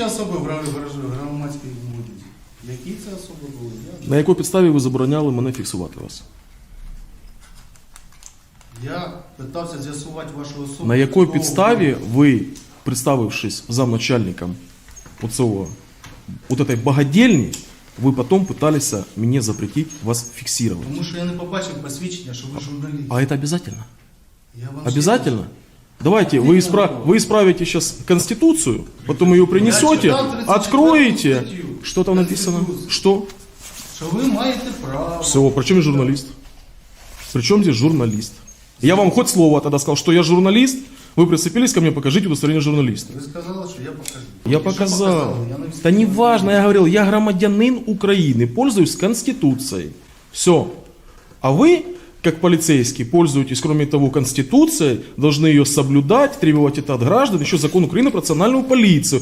інші особи в гра- гра- громадській воді? Які це особи були? Я, На якій підставі ви забороняли мене фіксувати вас? я питався з'ясувати вашу особу. На якій Хто підставі ви? ви, представившись замначальником оцього, вот этой богадельни, ви потім пытались мені запретить вас фіксувати. Тому що я не побачив посвідчення, що ви журналіст. А это обязательно? Я вам ще Обязательно? Давайте, вы, испра- вы исправите сейчас Конституцию, потом ее принесете, Я читал 34 откроете. Что там написано? Что? Що ви маєте право. Все, причем журналист? Причем здесь журналист? Я вам хоть слово тогда сказал, что я журналист, вы прицепились ко мне, покажите удостоверение журналиста. Ви сказали, що я покажу. Я показал. Я Да не важно, я говорил, я громадянин Украины, пользуюсь Конституцией. Все. А вы, как полицейский, пользуетесь, кроме того, Конституцией, должны ее соблюдать, требовать это от граждан, еще закон Украины про национальную полицию.